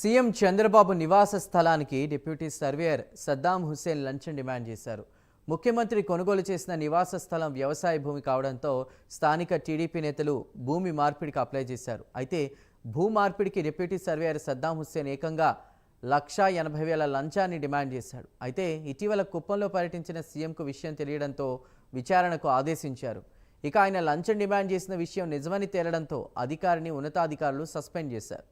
CM Chandrababu నివాస స్థలానికి deputy surveyor Saddam Hussain లంచం డిమాండ్ చేశారు. ముఖ్యమంత్రి కొనుగోలు చేసిన నివాస స్థలం వ్యవసాయ భూమి కావడంతో స్థానిక టీడీపీ నేతలు భూమి మార్పిడికి అప్లై చేశారు. అయితే భూ మార్పిడికి డిప్యూటీ సర్వేయర్ సద్దాం హుస్సేన్ ఏకంగా లక్షా ఎనభై వేల లంచాన్ని డిమాండ్ చేశాడు. అయితే ఇటీవల కుప్పంలో పర్యటించిన సీఎంకు విషయం తెలియడంతో విచారణకు ఆదేశించారు. ఇక ఆయన లంచం డిమాండ్ చేసిన విషయం నిజమని తేలడంతో అధికారిని ఉన్నతాధికారులు సస్పెండ్ చేశారు.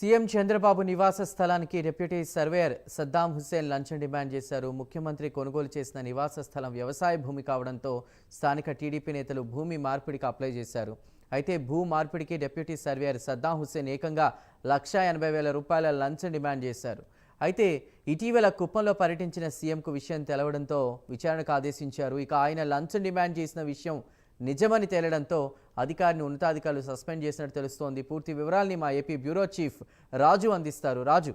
సీఎం చంద్రబాబు నివాస స్థలానికి డిప్యూటీ సర్వేయర్ సద్దాం హుస్సేన్ లంచం డిమాండ్ చేశారు. ముఖ్యమంత్రి కొనుగోలు చేసిన నివాస స్థలం వ్యవసాయ భూమి కావడంతో స్థానిక టీడీపీ నేతలు భూమి మార్పిడికి అప్లై చేశారు. అయితే భూ మార్పిడికి డిప్యూటీ సర్వేయర్ సద్దాం హుస్సేన్ ఏకంగా లక్షా ఎనభై వేల రూపాయల లంచం డిమాండ్ చేశారు. అయితే ఇటీవల కుప్పంలో పర్యటించిన సీఎంకు విషయం తెలవడంతో విచారణకు ఆదేశించారు. ఇక ఆయన లంచం డిమాండ్ చేసిన విషయం నిజమని తేలడంతో అధికారిని ఉన్నతాధికారులు సస్పెండ్ చేసినట్టు తెలుస్తోంది. పూర్తి వివరాల్ని మా ఏపీ బ్యూరో చీఫ్ రాజు అందిస్తారు. రాజు.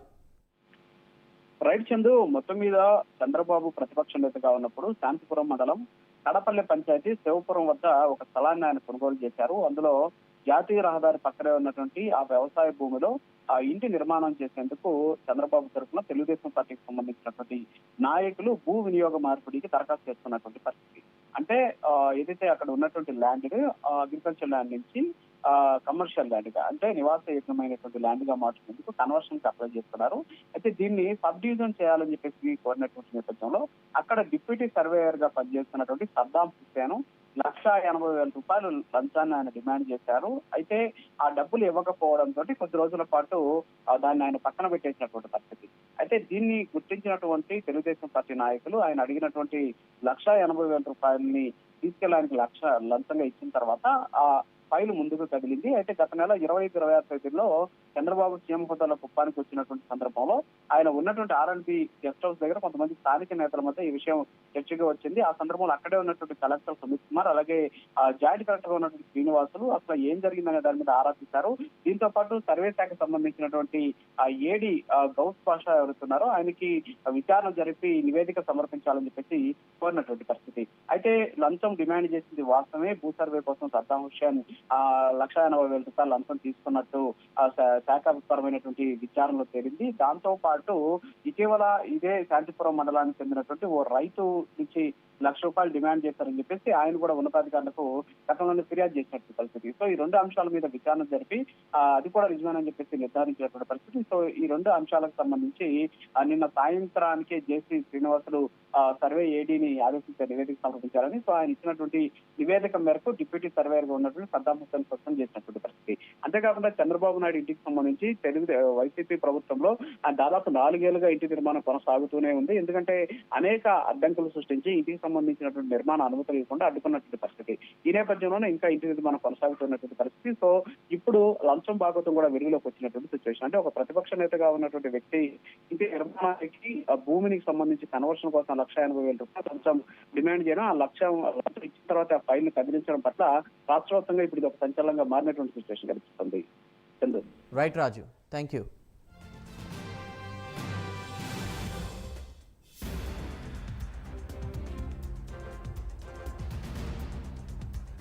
రైట్ చందు మొత్తం మీద చంద్రబాబు ప్రతిపక్ష నేతగా ఉన్నప్పుడు శాంతిపురం మండలం కడపల్లి పంచాయతీ శివపురం వద్ద ఒక స్థలాన్ని ఆయన కొనుగోలు చేశారు. అందులో జాతీయ రహదారి పక్కనే ఉన్నటువంటి ఆ వ్యవసాయ భూమిలో ఆ ఇంటి నిర్మాణం చేసేందుకు చంద్రబాబు తరఫున తెలుగుదేశం పార్టీకి సంబంధించినటువంటి నాయకులు భూ వినియోగ మార్పిడికి దరఖాస్తు చేస్తున్నటువంటి పరిస్థితి. అంటే ఏదైతే అక్కడ ఉన్నటువంటి ల్యాండ్ అగ్రికల్చర్ ల్యాండ్ నుంచి కమర్షియల్ ల్యాండ్గా అంటే నివాసయోగ్యమైనటువంటి ల్యాండ్గా మార్చుకునేందుకు కన్వర్షన్కి అప్లై చేస్తున్నారు. అయితే దీన్ని సబ్ డివిజన్ చేయాలని చెప్పేసి కోరినటువంటి నేపథ్యంలో అక్కడ డిప్యూటీ సర్వేయర్గా పనిచేస్తున్నటువంటి సద్దాం హుస్సేను లక్ష ఎనభై వేల రూపాయలు లంచాన్ని ఆయన డిమాండ్ చేశారు. అయితే ఆ డబ్బులు ఇవ్వకపోవడంతో కొద్ది రోజుల పాటు దాన్ని ఆయన పక్కన పెట్టేసినటువంటి పరిస్థితి. అయితే దీన్ని గుర్తించినటువంటి తెలుగుదేశం పార్టీ నాయకులు ఆయన అడిగినటువంటి లక్ష ఎనభై వేల రూపాయలని తీసుకెళ్ళడానికి లక్ష లంచంగా ఇచ్చిన తర్వాత ఆ ఫైల్ ముందుకు కదిలింది. అయితే గత నెల ఇరవై ఐదు ఇరవై ఆరు తేదీలో చంద్రబాబు సీఎం హోదాలో కుప్పానికి వచ్చినటువంటి సందర్భంలో ఆయన ఉన్నటువంటి ఆర్ఎన్బి గెస్ట్ హౌస్ దగ్గర కొంతమంది స్థానిక నేతల మధ్య ఈ విషయం చర్చగా వచ్చింది. ఆ సందర్భంలో అక్కడే ఉన్నటువంటి కలెక్టర్ సుమిత్ కుమార్ అలాగే జాయింట్ కలెక్టర్గా ఉన్నటువంటి శ్రీనివాసులు అసలు ఏం జరిగిందనే దాని మీద ఆరా దీంతో పాటు సర్వే శాఖకు సంబంధించినటువంటి ఏడి గౌస్ పాషా ఎవరుతున్నారో ఆయనకి విచారణ జరిపి నివేదిక సమర్పించాలని చెప్పేసి కోరినటువంటి పరిస్థితి. అయితే లంచం డిమాండ్ చేసింది వాస్తవమే. భూ సర్వే కోసం సద్దాం హుస్సేన్ ఆ లక్ష ఎనభై వేల రూపాయలు లంచం తీసుకున్నట్టు ఆ శా- శాఖాపరమైనటువంటి విచారణలో తేలింది. దాంతో పాటు ఇటీవల ఇదే శాంతిపురం మండలానికి చెందినటువంటి ఓ రైతు నుంచి లక్ష రూపాయలు డిమాండ్ చేశారని చెప్పేసి ఆయన కూడా ఉన్నతాధికారులకు గతంలోనే ఫిర్యాదు చేసినట్టు పరిస్థితి. సో ఈ రెండు అంశాల మీద విచారణ జరిపి అది కూడా నిజమేనని చెప్పేసి నిర్ధారించినటువంటి పరిస్థితి. సో ఈ రెండు అంశాలకు సంబంధించి నిన్న సాయంత్రానికే జేసీ శ్రీనివాసులు సర్వే ఏడీని ఆదేశించే నివేదిక సమర్పించారని సో ఆయన ఇచ్చినటువంటి నివేదిక మేరకు డిప్యూటీ సర్వేయర్గా ఉన్నటువంటి సద్దాం హుస్సేన్ స్పష్టం చేసినటువంటి పరిస్థితి. అంతేకాకుండా చంద్రబాబు నాయుడు ఇంటికి సంబంధించి తెలుగు వైసీపీ ప్రభుత్వంలో దాదాపు నాలుగేళ్ళుగా ఇంటి నిర్మాణం కొనసాగుతూనే ఉంది. ఎందుకంటే అనేక అడ్డంకులు సృష్టించి ఇంటికి సంబంధించినటువంటి నిర్మాణ అనుమతులు ఇవ్వకుండా అడ్డుకున్నటువంటి పరిస్థితి. ఈ నేపథ్యంలోనే ఇంకా ఇంటి నిర్మాణం కొనసాగుతున్నటువంటి పరిస్థితి. సో ఇప్పుడు లంచం భాగవతం కూడా వెలుగులోకి వచ్చినటువంటి సిచ్యువేషన్ అంటే ఒక ప్రతిపక్ష నేతగా ఉన్నటువంటి వ్యక్తి ఇంటి నిర్మాణానికి ఆ భూమికి సంబంధించి కన్వర్షన్ కోసం లక్ష ఎనభై వేల రూపాయలు లంచం డిమాండ్ చేయడం ఆ లక్ష్యం లంచం ఇచ్చిన తర్వాత ఆ ఫైల్ కదిలించడం పట్ల రాష్ట్రవ్యాప్తంగా ఇప్పుడు ఇది ఒక సంచలనంగా మారినటువంటి సిచ్యువేషన్ కనిపిస్తుంది. Right Raju thank you